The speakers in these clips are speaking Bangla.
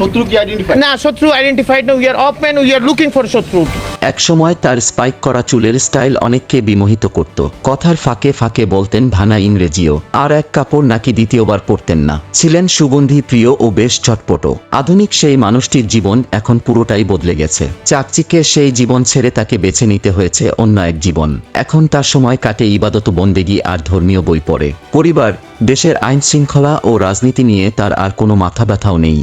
শত্রু কি আইডেন্টিফাই না শত্রু আইডেন্টিফাইড না we are of we are looking for শত্রু। একসময় তার স্পাইক করা চুলের স্টাইল অনেককে বিমোহিত করত। কথার ফাঁকে ফাঁকে বলতেন ভানা ইংরেজিও আর এক কাপড় নাকি দ্বিতীয়বার পরতেন না। ছিলেন সুগন্ধি প্রিয় ও বেশ চটপট আধুনিক সেই মানুষটির জীবন এখন পুরোটাই বদলে গেছে। চাকচিকে সেই জীবন ছেড়ে তাকে বেছে নিতে হয়েছে অন্য এক জীবন। এখন তার সময় কাটে ইবাদত বন্দেগি আর ধর্মীয় বই পড়ে। পরিবার দেশের আইন শৃঙ্খলা ও রাজনীতি নিয়ে তার আর কোনো মাথা ব্যথাও নেই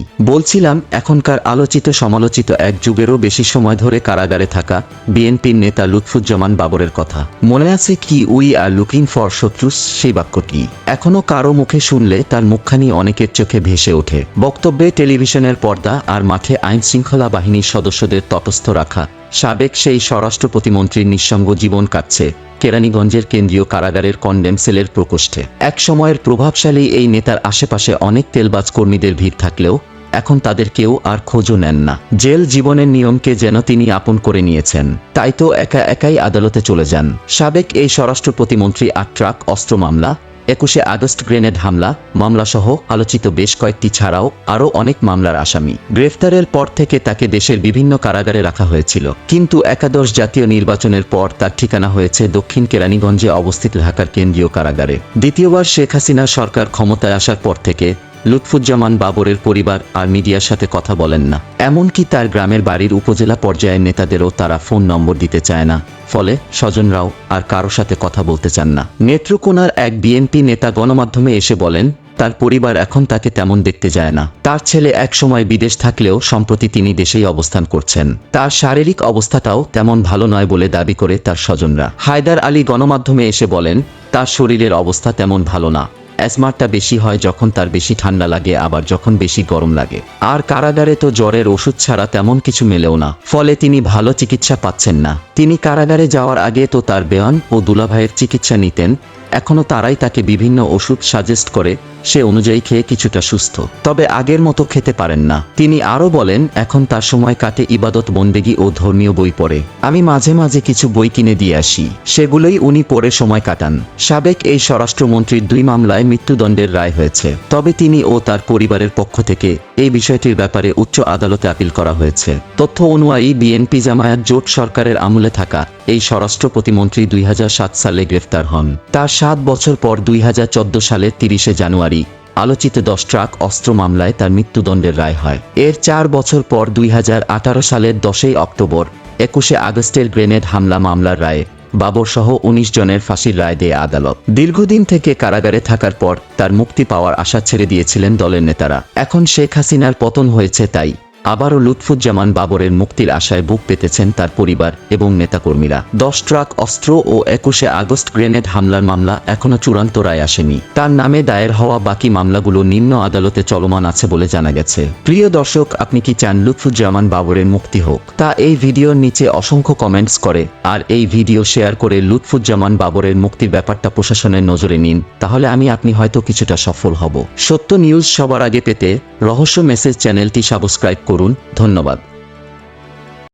বলছিলাম, এখনকার আলোচিত সমালোচিত এক যুগেরও বেশি সময় ধরে কারাগারে থাকা বিএনপির নেতা লুৎফুজ্জামান বাবরের কথা। মনে আছে কি উই আর লুকিং ফর শত্রুস সেই বাক্যটি এখনও কারও মুখে শুনলে তার মুখখানি অনেকের চোখে ভেসে ওঠে। বক্তব্যে টেলিভিশনের পর্দা আর মাঠে আইন শৃঙ্খলা বাহিনীর সদস্যদের তটস্থ রাখা। সাবেক সেই স্বরাষ্ট্র প্রতিমন্ত্রীর নিঃসঙ্গ জীবন কাটছে কেরানীগঞ্জের কেন্দ্রীয় কারাগারের কন্ডেম সেলের প্রকোষ্ঠে। এক সময়ের প্রভাবশালী এই নেতার আশেপাশে অনেক তেলবাজ কর্মীদের ভিড় থাকলেও এখন তাদের কেউ আর খোঁজও নেন না। জেল জীবনের নিয়মকে যেন তিনি আপন করে নিয়েছেন। তাই তো একা একাই আদালতে চলে যান। সাবেক এই স্বরাষ্ট্র প্রতিমন্ত্রী আর ট্রাক অস্ত্র মামলা, একুশে আগস্ট গ্রেনেড হামলা, মামলাসহ আলোচিত বেশ কয়েকটি ছাড়াও আরও অনেক মামলার আসামি। গ্রেফতারের পর থেকে তাকে দেশের বিভিন্ন কারাগারে রাখা হয়েছিল। কিন্তু একাদশ জাতীয় নির্বাচনের পর তার ঠিকানা হয়েছে দক্ষিণ কেরানীগঞ্জে অবস্থিত ঢাকার কেন্দ্রীয় কারাগারে। দ্বিতীয়বার শেখ হাসিনা সরকার ক্ষমতায় আসার পর থেকে লুৎফুজ্জামান বাবরের পরিবার আর মিডিয়ার সাথে কথা বলেন না। এমনকি তার গ্রামের বাড়ির উপজেলা পর্যায়ের নেতাদেরও তারা ফোন নম্বর দিতে চায় না। ফলে স্বজনরাও আর কারও সাথে কথা বলতে চান না। নেত্রকোনার এক বিএনপি নেতা গণমাধ্যমে এসে বলেন, তার পরিবার এখন তাকে তেমন দেখতে যায় না। তার ছেলে একসময় বিদেশ থাকলেও সম্প্রতি তিনি দেশেই অবস্থান করছেন। তার শারীরিক অবস্থাটাও তেমন ভালো নয় বলে দাবি করে তার স্বজনরা। হায়দার আলী গণমাধ্যমে এসে বলেন, তার শরীরের অবস্থা তেমন ভালো না। অ্যাসমারটা বেশি হয় যখন তার বেশি ঠান্ডা লাগে, আবার যখন বেশি গরম লাগে। আর কারাগারে তো জ্বরের ওষুধ ছাড়া তেমন কিছু মেলেও না, ফলে তিনি ভালো চিকিৎসা পাচ্ছেন না। তিনি কারাগারে যাওয়ার আগে তো তার বেয়ান ও দুলাভাইয়ের চিকিৎসা নিতেন এখনও তারাই তাকে বিভিন্ন ওষুধ সাজেস্ট করে, সে অনুযায়ী খেয়ে কিছুটা সুস্থ। তবে আগের মতো খেতে পারেন না। তিনি আরও বলেন, এখন তার সময় কাটে ইবাদত বন্দেগি ও ধর্মীয় বই পড়ে। আমি মাঝে মাঝে কিছু বই কিনে দিয়ে আসি। সেগুলোই উনি পড়ে সময় কাটান। সাবেক এই স্বরাষ্ট্রমন্ত্রীর দুই মামলায় মৃত্যুদণ্ডের রায় হয়েছে। তবে তিনি ও তার পরিবারের পক্ষ থেকে এই বিষয়টির ব্যাপারে উচ্চ আদালতে আপিল করা হয়েছে। তথ্য অনুযায়ী বিএনপি জামায়াত জোট সরকারের আমলে থাকা এই স্বরাষ্ট্র প্রতিমন্ত্রী দুই হাজার সাত সালে গ্রেফতার হন। তার সাত বছর পর দুই হাজার চোদ্দ সালের তিরিশে জানুয়ারি আলোচিত দশ ট্রাক অস্ত্র মামলায় তার মৃত্যুদণ্ডের রায় হয়। এর চার বছর পর দুই হাজার আঠারো সালের দশই অক্টোবর, একুশে আগস্টের গ্রেনেড হামলা মামলার রায়ে বাবর সহ উনিশ জনের ফাঁসির রায় দেয় আদালত। দীর্ঘদিন থেকে কারাগারে থাকার পর তার মুক্তি পাওয়ার আশা ছেড়ে দিয়েছিলেন দলের নেতারা। এখন শেখ হাসিনার পতন হয়েছে তাই। আবারও লুৎফুজ্জামান বাবরের মুক্তির আশায় বুক পেতেছেন তার পরিবার এবং নেতাকর্মীরা। দশ ট্রাক অস্ত্র ও একুশে আগস্ট গ্রেনেড হামলার মামলা এখনও চূড়ান্ত রায় আসেনি। তার নামে দায়ের হওয়া বাকি মামলাগুলো নিম্ন আদালতে চলমান আছে বলে জানা গেছে। প্রিয় দর্শক, আপনি কি চান লুৎফুজ্জামান বাবরের মুক্তি হোক? তা এই ভিডিওর নিচে অসংখ্য কমেন্টস করে আর এই ভিডিও শেয়ার করে লুৎফুজ্জামান বাবরের মুক্তির ব্যাপারটা প্রশাসনের নজরে নিন, তাহলে আমি আপনি হয়তো কিছুটা সফল হব। সত্য নিউজ সবার আগে পেতে রহস্য মেসেজ চ্যানেলটি সাবস্ক্রাইব করুন ধন্যবাদ।